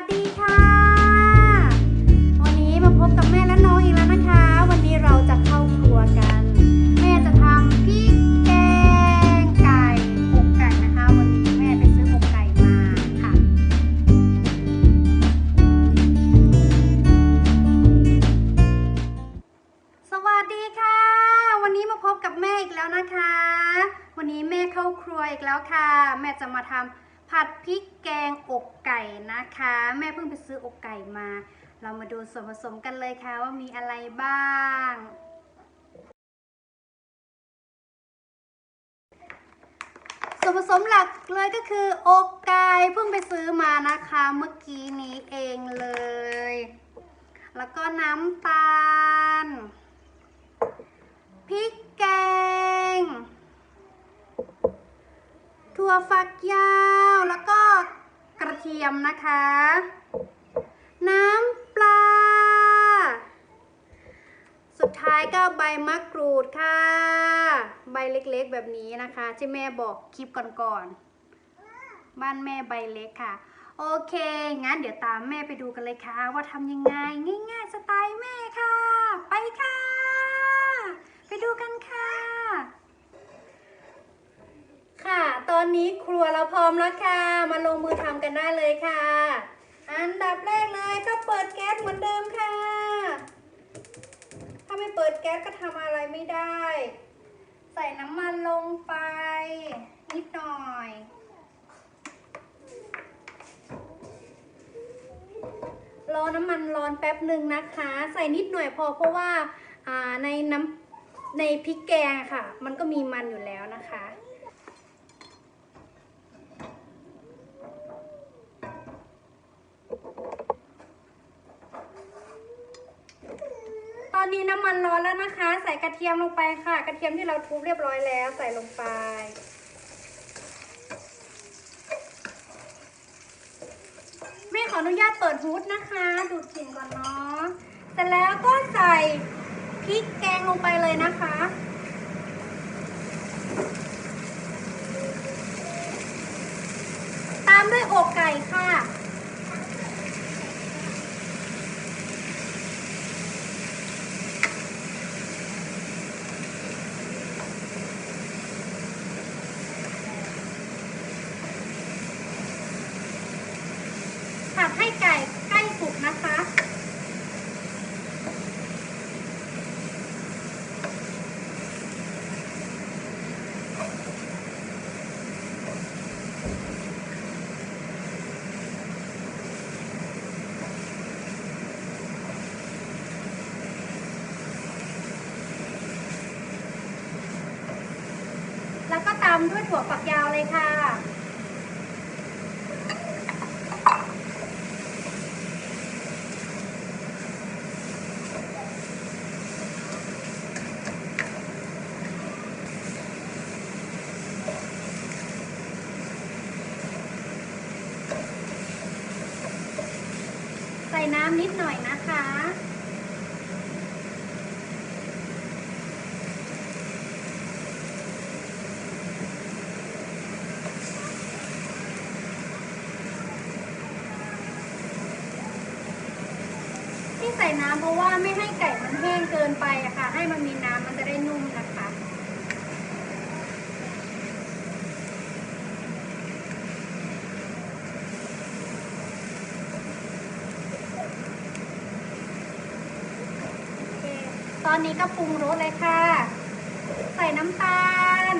สดีค่ะ วันนี้มาพบกับแม่และน้องอีกแล้วนะคะ วันนี้เราจะเข้าครัวกัน แม่จะทำพริกแกงไก่อกไก่นะคะ วันนี้แม่ไปซื้ออกไก่มาค่ะ สวัสดีค่ะ วันนี้มาพบกับแม่อีกแล้วนะคะ วันนี้แม่เข้าครัวอีกแล้วค่ะ แม่จะมาทำ ผัดพริกแกงอกไก่นะคะ แม่เพิ่งไปซื้ออกไก่มา เรามาดูส่วนผสมกันเลยค่ะว่ามีอะไรบ้าง ส่วนผสมหลักเลยก็คืออกไก่เพิ่งไปซื้อมานะคะเมื่อกี้นี้เองเลย แล้วก็น้ำตาลพริกแกง ถั่วฝักยาว แล้วก็กระเทียมนะคะ น้ำปลา สุดท้ายก็ใบมะกรูดค่ะ ใบเล็กๆแบบนี้นะคะ ที่แม่บอกคลิปก่อนๆ บ้านแม่ใบเล็กค่ะ โอเค งั้นเดี๋ยวตามแม่ไปดูกันเลยค่ะ ว่าทำยังไงง่ายๆสไตล์แม่ค่ะ ไปค่ะ ไปดูกันค่ะ ค่ะ ต อนนี้ครัวเราพร้อมแล้วค่ะ มาลงมือทำกันได้เลยค่ะ อันดับแรกเลยก็เปิดแก๊สเหมือนเดิมค่ะ ถ้าไม่เปิดแก๊สก็ทำอะไรไม่ได้ ใส่น้ำมันลงไป นิดหน่อยรอน้ำมันร้อนแป๊บหนึ่งนะคะ ใส่นิดหน่อยพอเพราะว่าในน้ำในพริกแกงค่ะ มันก็มีมันอยู่แล้วนะคะ ตอ้น้ำมันร้อนแล้วนะคะ ใส่กระเทียมลงไปค่ะ กระเทียมที่เราทุบเรียบร้อยแล้วใส่ลงไป แม่ขออนุญาตเปิดฮูดนะคะ ดูดกลิ่นก่อนเนาะเสร็จแล้วก็ใส่พริกแกงลงไปเลยนะคะ ตามด้วยอกไก่ค่ะ ผัดให้ไก่ใกล้สุกนะคะ แล้วก็ตามด้วยถั่วฝักยาวเลยค่ะ ใส่น้ำนิดหน่อยนะคะ น้ำเพราะว่าไม่ให้ไก่มันแห้งเกินไปอะค่ะ ให้มันมีน้ำมันจะได้นุ่มนะคะตอนนี้ก็ปรุงรสเลยค่ะ ใส่น้ำตาล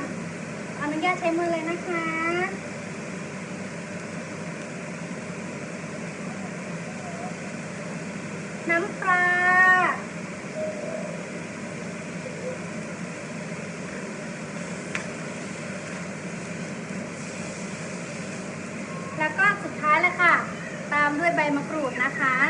อนุญาตใช้มือเลยนะคะ น้ำปลา แล้วก็สุดท้ายเลยค่ะ ตามด้วยใบมะกรูดนะคะ ค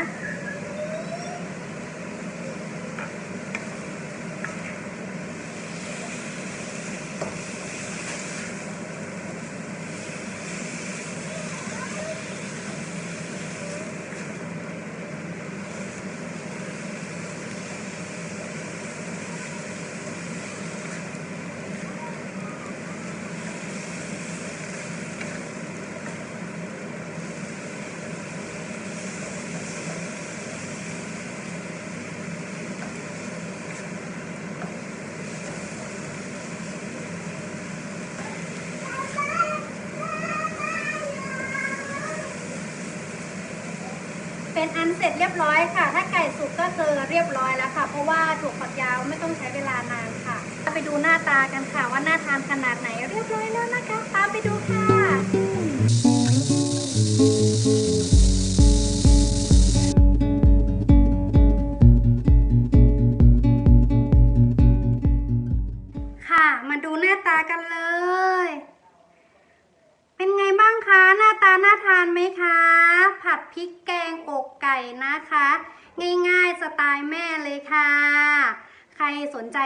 เป็นอันเสร็จเรียบร้อยค่ะ ถ้าไก่สุกก็คือเรียบร้อยแล้วค่ะ เพราะว่าถั่วฝักยาวไม่ต้องใช้เวลานานค่ะ ไปดูหน้าตากันค่ะว่าหน่าทานขนาดไหนเรียบร้อยแล้วนะคะ ตามไปดูค่ะค่ะมาดูหน้าตากันเลย เป็นไงบ้างคะหน้าาน่าทานไหมคะ ผัดพริกแกงอกไก่นะคะ ง่ายๆสไตล์แม่เลยค่ะ ใครสนใจ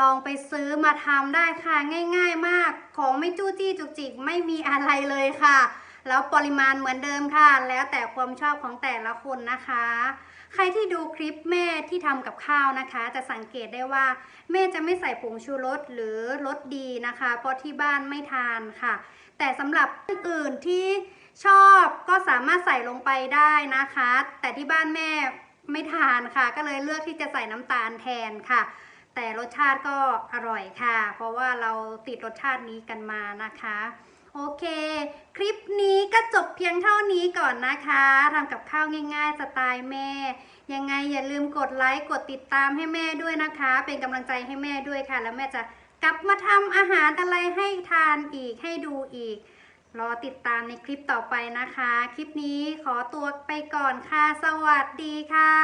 ลองไปซื้อมาทำได้ค่ะง่าย ๆ มาก ของไม่จู้จี้จุกจิกไม่มีอะไรเลยค่ะ แล้วปริมาณเหมือนเดิมค่ะ แล้วแต่ความชอบของแต่ละคนนะคะ ใครที่ดูคลิปแม่ที่ทำกับข้าวนะคะ จะสังเกตได้ว่า แม่จะไม่ใส่ผงชูรสหรือรสดีนะคะ เพราะที่บ้านไม่ทานค่ะ แต่สำหรับอื่นที่ชอบก็สามารถใส่ลงไปได้นะคะ แต่ที่บ้านแม่ไม่ทานค่ะ ก็เลยเลือกที่จะใส่น้ำตาลแทนค่ะ แต่รสชาติก็อร่อยค่ะ เพราะว่าเราติดรสชาตินี้กันมานะคะ โอเค คลิปนี้ ก็จบเพียงเท่านี้ก่อนนะคะทำกับข้าวง่ายๆสไตล์แม่ ยังไงอย่าลืมกดไลค์กดติดตามให้แม่ด้วยนะคะ เป็นกำลังใจให้แม่ด้วยค่ะ แล้วแม่จะกลับมาทำอาหารอะไรให้ทานอีกให้ดูอีก รอติดตามในคลิปต่อไปนะคะ คลิปนี้ขอตัวไปก่อนค่ะ สวัสดีค่ะ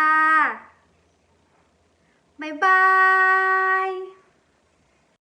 บ๊ายบาย